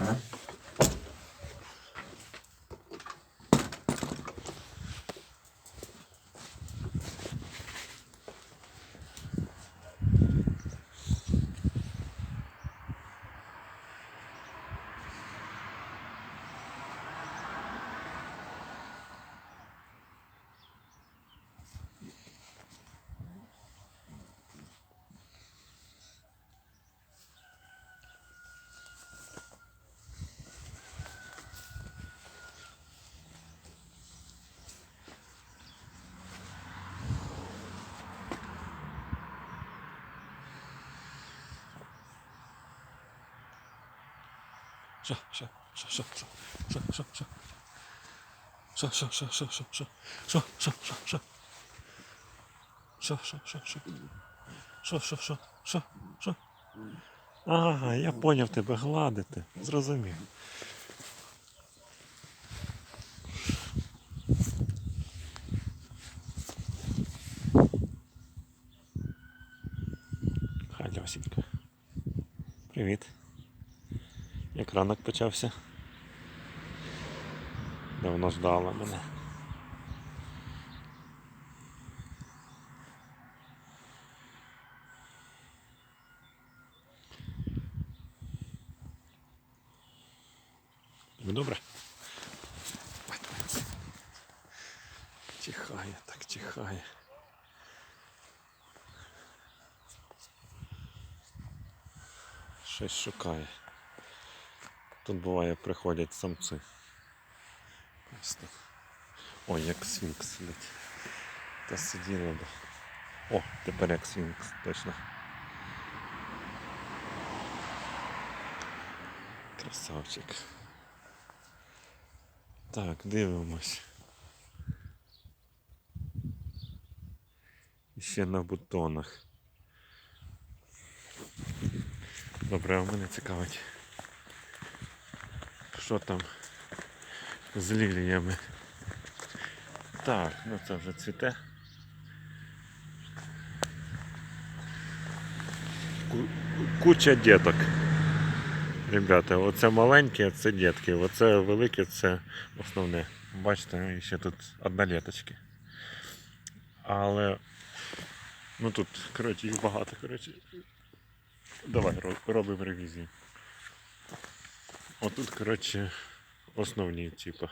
Huh? Що, що, що, що, що, що, що. Що, що, що, що, що, що, що, що, що, що. Що, що, що, що. Що, що, що, що. Ага, я поняв тебе гладити. Зрозумів. Альосенька. Привіт. Як ранок почався? Давно ждала мене. Добре? Ой. Чихає, так чихає. Щось шукає. Тут буває приходять самці. Просто. Ой, як свінкс сидить. Та сиділа би. О, тепер як свінкс, точно. Красавчик. Так, дивимось. Ще на бутонах. Добре, а мене цікавить. Що там з ліліями? Так, ну це вже цвіте. Куча діток. Ребята, оце маленькі, це дітки, оце велике це основне. Бачите, ще тут однолеточки. Але ну тут, коротше, їх багато, коротше. Давай робимо ревізію. Отут, коротше, основні, типу.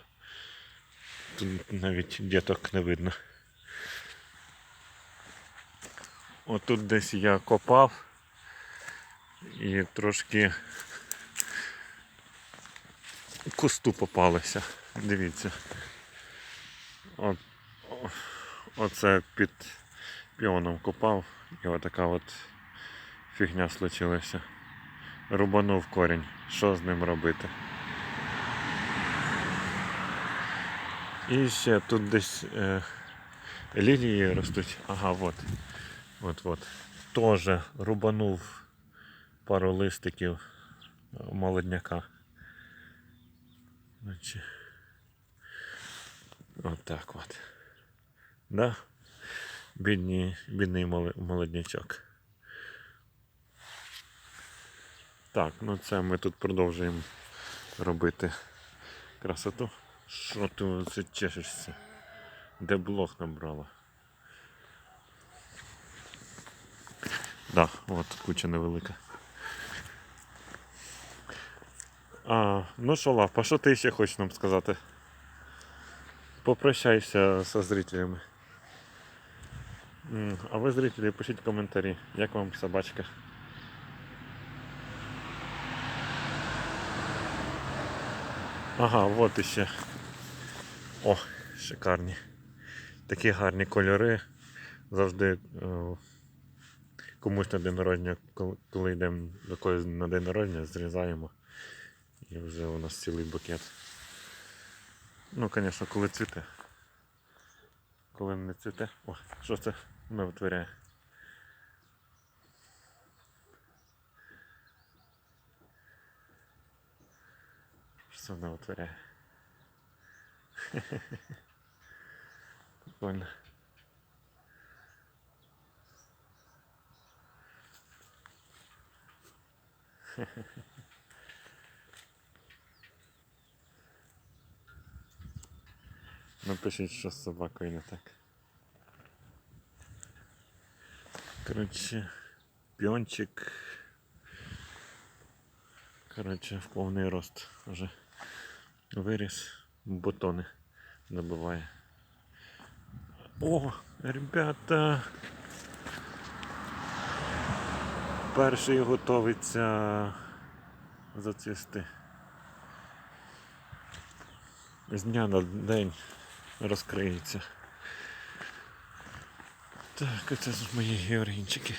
Тут навіть діток не видно. Отут десь я копав і трошки кусту попалися. Дивіться. От, оце під піоном копав і отака от фігня случилася. Рубанув корінь. Що з ним робити? І ще тут десь е, лілії ростуть. Ага, от. От, от. Тоже рубанув пару листиків е, молодняка. От так от. Да? Бідні, бідний молоднячок. Так, ну це ми тут продовжуємо робити красоту. Що ти це чешешся? Де блох набрала? Да, от куча невелика. А, ну що, Лапа, що ти ще хочеш нам сказати? Попрощайся со зрителями. А ви, зрителі, пишіть коментарі, як вам собачка. Ага, от іще. О, шикарні. Такі гарні кольори. Завжди е, комусь на день народження, коли- коли йдемо до когось на день народження, зрізаємо. І вже у нас цілий букет. Ну, звісно, коли цвіте. Коли не цвіте. О, що це не витворяє? что она вытворяет. Прикольно. Напишіть, що з собакою не так. Коротше, пьончик. Коротше, в повний рост вже виріс, бутони добиває. О, ребята! Перший готовиться зацвісти. З дня на день розкриється. Так, оце ж мої георгінчики.